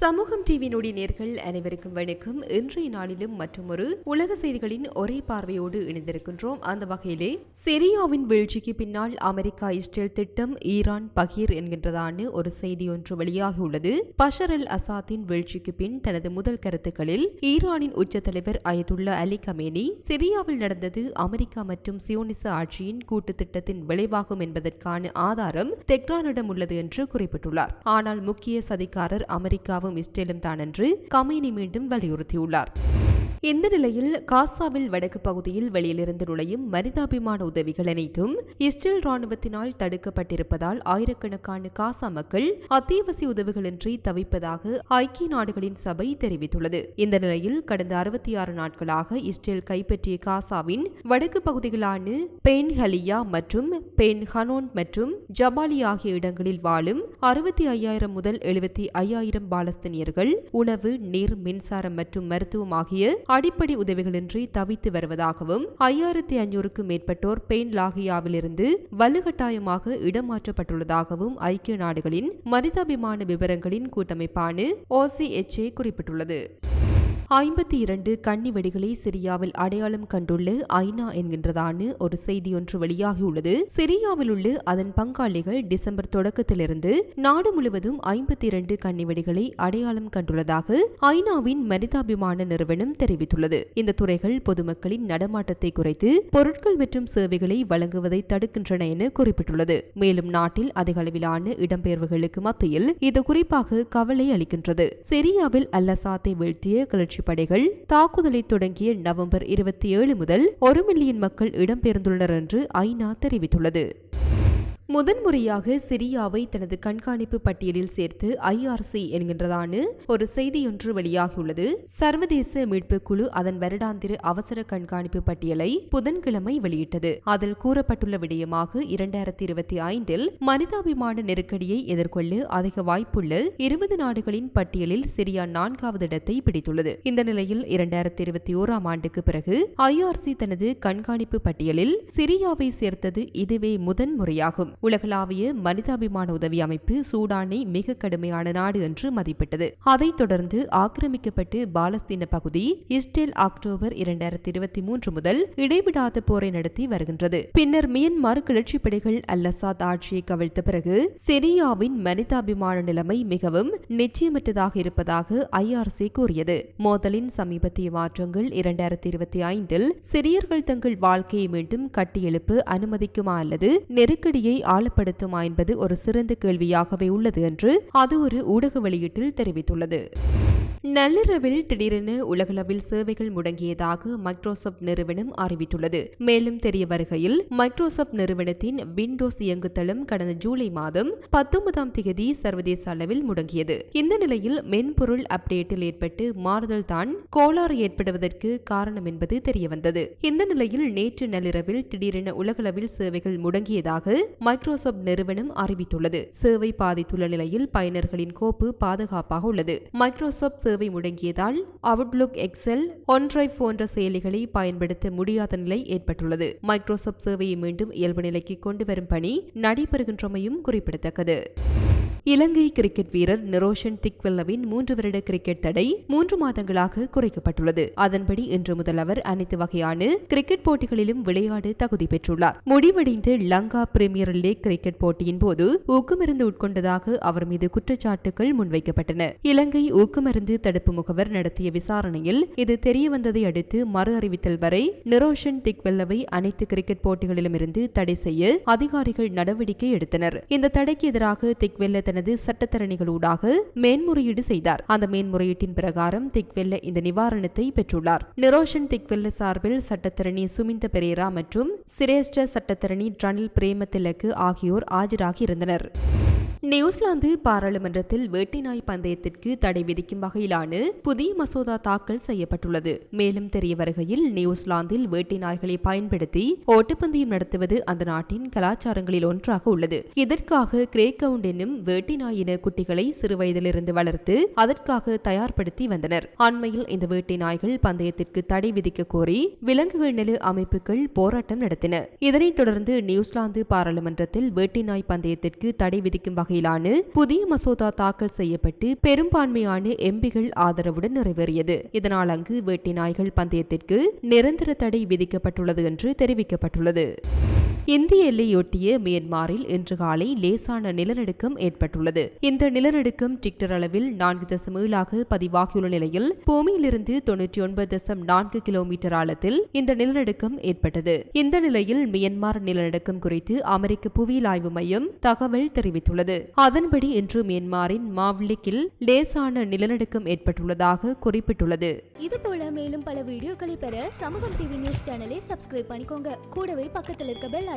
சமூகம் டிவியினுடைய நேர்கள் அனைவருக்கும் வணக்கம். இன்றைய நாளிலும் மற்றொரு உலக செய்திகளின் ஒரே பார்வையோடு இணைந்திருக்கின்றோம். அந்த வகையிலே சிரியாவின் வீழ்ச்சிக்கு பின்னால் அமெரிக்கா இஸ்ரேல் திட்டம் ஈரான் பகீர் என்கின்றதான ஒரு செய்தி ஒன்று வெளியாகியுள்ளது பஷர் அல் அசாத்தின் வீழ்ச்சிக்கு பின் தனது முதல் கருத்துக்களில் ஈரானின் உச்ச தலைவர் அயதுல்லா அலி கமேனி சிரியாவில் நடந்தது அமெரிக்கா மற்றும் சியோனிச ஆட்சியின் கூட்டு திட்டத்தின் விளைவாகும் என்பதற்கான ஆதாரம் தெக்ரானிடம் உள்ளது என்று குறிப்பிட்டுள்ளார். ஆனால் முக்கிய சதிக்காரர் அமெரிக்காவும் இஸ்ரேலும் தான் என்று கமேனி மீண்டும் வலியுறுத்தியுள்ளார். இந்த நிலையில் காசாவில் வடக்கு பகுதியில் வெளியிலிருந்து நுழையும் மனிதாபிமான உதவிகள் அனைத்தும் இஸ்ரேல் ராணுவத்தினால் தடுக்கப்பட்டிருப்பதால் ஆயிரக்கணக்கான காசா மக்கள் அத்தியாவசிய உதவிகளின்றி தவிப்பதாக ஐக்கிய நாடுகளின் சபை தெரிவித்துள்ளது. இந்த நிலையில் கடந்த அறுபத்தி ஆறு நாட்களாக இஸ்ரேல் கைப்பற்றிய காசாவின் வடக்கு பகுதிகளான பெயின் ஹலியா மற்றும் பென் ஹனோன் மற்றும் ஜபாலி ஆகிய இடங்களில் வாழும் அறுபத்தி ஐயாயிரம் முதல் எழுபத்தி ஐயாயிரம் பாலஸ்தீனியர்கள் உணவு நீர் மின்சாரம் மற்றும் மருத்துவம் ஆகிய அடிப்படை உதவிகளின்றி தவித்து வருவதாகவும் ஐயாயிரத்தி ஐநூறுக்கும் மேற்பட்டோர் பெயின் லாகியாவிலிருந்து வலுக்கட்டாயமாக இடமாற்றப்பட்டுள்ளதாகவும் ஐக்கிய நாடுகளின் மனிதாபிமான விவரங்களின் கூட்டமைப்பான ஓசிஎச்ஏ குறிப்பிட்டுள்ளது. ஐம்பத்தி இரண்டு கன்னி வெடிகளை சிரியாவில் அடையாளம் கண்டுள்ள ஐநா என்கின்றதான ஒரு செய்தியொன்று வெளியாகியுள்ளது. சிரியாவில் உள்ள அதன் பங்காளிகள் டிசம்பர் தொடக்கத்திலிருந்து நாடு முழுவதும் ஐம்பத்தி இரண்டு கன்னி வெடிகளை அடையாளம் கண்டுள்ளதாக ஐநாவின் மனிதாபிமான நிறுவனம் தெரிவித்துள்ளது. இந்த துறைகள் பொதுமக்களின் நடமாட்டத்தை குறைத்து பொருட்கள் மற்றும் சேவைகளை வழங்குவதை தடுக்கின்றன என குறிப்பிட்டுள்ளது. மேலும் நாட்டில் அதிக அளவிலான இடம்பெயர்வுகளுக்கு மத்தியில் இது குறிப்பாக கவலை அளிக்கின்றது. சிரியாவில் அல்லசாத்தை வீழ்த்திய கிளர்ச்சி படைகள் தாக்குதலை தொடங்கிய நவம்பர் இருபத்தி ஏழு முதல் ஒரு மில்லியன் மக்கள் இடம்பெயர்ந்துள்ளனர் என்று ஐநா தெரிவித்துள்ளது. முதன்முறையாக சிரியாவை தனது கண்காணிப்பு பட்டியலில் சேர்த்து ஐஆர்சி என்கின்றதான ஒரு செய்தியொன்று வெளியாகியுள்ளது. சர்வதேச மீட்பு குழு அதன் வருடாந்திர அவசர கண்காணிப்பு பட்டியலை புதன்கிழமை வெளியிட்டது. அதில் கூறப்பட்டுள்ள விடயமாக இரண்டாயிரத்தி இருபத்தி ஐந்தில் மனிதாபிமான நெருக்கடியை எதிர்கொள்ள அதிக வாய்ப்புள்ள இருபது நாடுகளின் பட்டியலில் சிரியா நான்காவது இடத்தை பிடித்துள்ளது. இந்த நிலையில் இரண்டாயிரத்தி இருபத்தி ஓராம் ஆண்டுக்கு பிறகு ஐஆர்சி தனது கண்காணிப்பு பட்டியலில் சிரியாவை சேர்த்தது இதுவே முதன்முறையாகும். உலகளாவிய மனிதாபிமான உதவி அமைப்பு சூடானை மிக கடுமையான நாடு என்று மதிப்பிட்டது. அதைத் தொடர்ந்து ஆக்கிரமிக்கப்பட்டு பாலஸ்தீன பகுதி இஸ்ரேல் அக்டோபர் இரண்டாயிரத்தி இருபத்தி மூன்று முதல் இடைவிடாத போரை நடத்தி வருகின்றது. பின்னர் மியன்மார் கிளர்ச்சி படைகள் அல்லசாத் ஆட்சியை கவிழ்த்த பிறகு சிரியாவின் மனிதாபிமான நிலைமை மிகவும் நிச்சயமற்றதாக இருப்பதாக ஐஆர்சி கூறியது. மோதலின் சமீபத்திய மாற்றங்கள் இரண்டாயிரத்தி இருபத்தி ஐந்தில் சிரியர்கள் தங்கள் வாழ்க்கையை மீண்டும் கட்டியெழுப்ப அனுமதிக்குமா அல்லது நெருக்கடியை ஆழப்படுத்துமா என்பது ஒரு சிறந்த கேள்வியாகவே உள்ளது என்று அது ஒரு ஊடக வெளியீட்டில் தெரிவித்துள்ளது. நள்ளிரவில் திடீரென உலகளவில் சேவைகள் முடங்கியதாக மைக்ரோசாப்ட் நிறுவனம் அறிவித்துள்ளது. மேலும் தெரிய வருகையில் மைக்ரோசாப்ட் நிறுவனத்தின் விண்டோஸ் இயங்குதளம் கடந்த ஜூலை மாதம் பத்தொன்பதாம் தேதி சர்வதேச அளவில் முடங்கியது. இந்த நிலையில் மென்பொருள் அப்டேட்டில் ஏற்பட்டு மாறுதல் தான் கோளாறு ஏற்படுவதற்கு காரணம் என்பது தெரியவந்தது. இந்த நிலையில் நேற்று நள்ளிரவில் திடீரென உலகளவில் சேவைகள் முடங்கியதாக மைக்ரோசாப்ட் நிறுவனம் அறிவித்துள்ளது. சேவை பாதித்துள்ள நிலையில் பயனர்களின் கோப்பு பாதுகாப்பாக உள்ளது. மைக்ரோசாப்ட் சேவை முடங்கியதால் அவுட்லுக் எக்ஸல் ஒன்ட்ரைவ் போன்ற செயலிகளை பயன்படுத்த முடியாத நிலை ஏற்பட்டுள்ளது. மைக்ரோசாப்ட் சேவையை மீண்டும் இயல்பு நிலைக்கு கொண்டு வரும் பணி நடைபெறுகின்றமையும் குறிப்பிடத்தக்கது. இலங்கை கிரிக்கெட் வீரர் நிரோஷன் திக்வெல்லவின் மூன்று வருட கிரிக்கெட் தடை மூன்று மாதங்களாக குறைக்கப்பட்டுள்ளது. அதன்படி இன்று முதல் அவர் அனைத்து வகையான கிரிக்கெட் போட்டிகளிலும் விளையாட தகுதி பெற்றுள்ளார். முடிவடைந்த லங்கா பிரீமியர் லீக் கிரிக்கெட் போட்டியின் போது ஊக்கமருந்து உட்கொண்டதாக அவர் மீது குற்றச்சாட்டுகள் முன்வைக்கப்பட்டன. இலங்கை ஊக்கமருந்து தடுப்பு முகவர் நடத்திய விசாரணையில் இது தெரியவந்ததை அடுத்து மறு அறிவித்தல் வரை நிரோஷன் திக்வெல்லவை அனைத்து கிரிக்கெட் போட்டிகளிலும் இருந்து தடை செய்ய அதிகாரிகள் நடவடிக்கை எடுத்தனர். இந்த தடைக்கு எதிராக திக்வெல்ல தனது சட்டத்தரணிகளூடாக மேன்முறையீடு செய்தார். அந்த மேன்முறையீட்டின் பிரகாரம் திக்வெல்ல இந்த நிவாரணத்தை பெற்றுள்ளார். நிரோஷன் திக்வெல்ல சார்பில் சட்டத்தரணி சுமிந்த பெரேரா மற்றும் சிரேஷ்ட சட்டத்தரணி ரணில் பிரேமதிலக்கு ஆகியோர் ஆஜராகி இருந்தனர். நியூசிலாந்து பாராளுமன்றத்தில் வேட்டை நாய் பந்தயத்திற்கு தடை விதிக்கும் வகையிலான புதிய மசோதா தாக்கல் செய்யப்பட்டுள்ளது. மேலும் தெரிய வருகையில் நியூசிலாந்தில் வேட்டை நாய்களை பயன்படுத்தி ஓட்டப்பந்தயம் நடத்துவது அந்த நாட்டின் கலாச்சாரங்களில் ஒன்றாக உள்ளது. இதற்காக கிரேக்கவுண்ட் என்னும் வேட்டை இன குட்டிகளை சிறுவயதிலிருந்து வளர்த்து அதற்காக தயார்படுத்தி வந்தனர். அண்மையில் இந்த வேட்டை நாய்கள் பந்தயத்திற்கு தடை விதிக்க கோரி விலங்குகள் நில அமைப்புகள் போராட்டம் நடத்தின. இதனைத் தொடர்ந்து நியூசிலாந்து பாராளுமன்றத்தில் வேட்டை நாய் பந்தயத்திற்கு தடை விதிக்கும் வகையில் வகையிலான புதிய மசோதா தாக்கல் செய்யப்பட்டு பெரும்பான்மையான எம்பிகள் ஆதரவுடன் நிறைவேறியது. இதனால் அங்கு வேட்டை நாய்கள் பந்தயத்திற்கு நிரந்தர தடை விதிக்கப்பட்டுள்ளது என்று தெரிவிக்கப்பட்டுள்ளது. இந்திய எல்லையொட்டிய மியன்மாரில் இன்று காலை லேசான நிலநடுக்கம் ஏற்பட்டுள்ளது. இந்த நிலநடுக்கம் டிக்டர் அளவில் நான்கு தசம் ஏழாக பதிவாகியுள்ள நிலையில் பூமியிலிருந்து தொன்னூற்றி ஒன்பது தசம் நான்கு கிலோமீட்டர் ஆழத்தில் இந்த நிலநடுக்கம் ஏற்பட்டது. இந்த நிலையில் மியன்மார் நிலநடுக்கம் குறித்து அமெரிக்க புவியியல் ஆய்வு மையம் தகவல் தெரிவித்துள்ளது. அதன்படி இன்று மியன்மாரின் மாவ்லிக்கில் லேசான நிலநடுக்கம் ஏற்பட்டுள்ளதாக குறிப்பிட்டுள்ளது. இது போல மேலும் பல வீடியோக்களை பெற சமூகம் டிவி நியூஸ் சேனலை சப்ஸ்கிரைப் பண்ணிக்கோங்க. கூடவே பக்கத்தில் இருக்க பெல்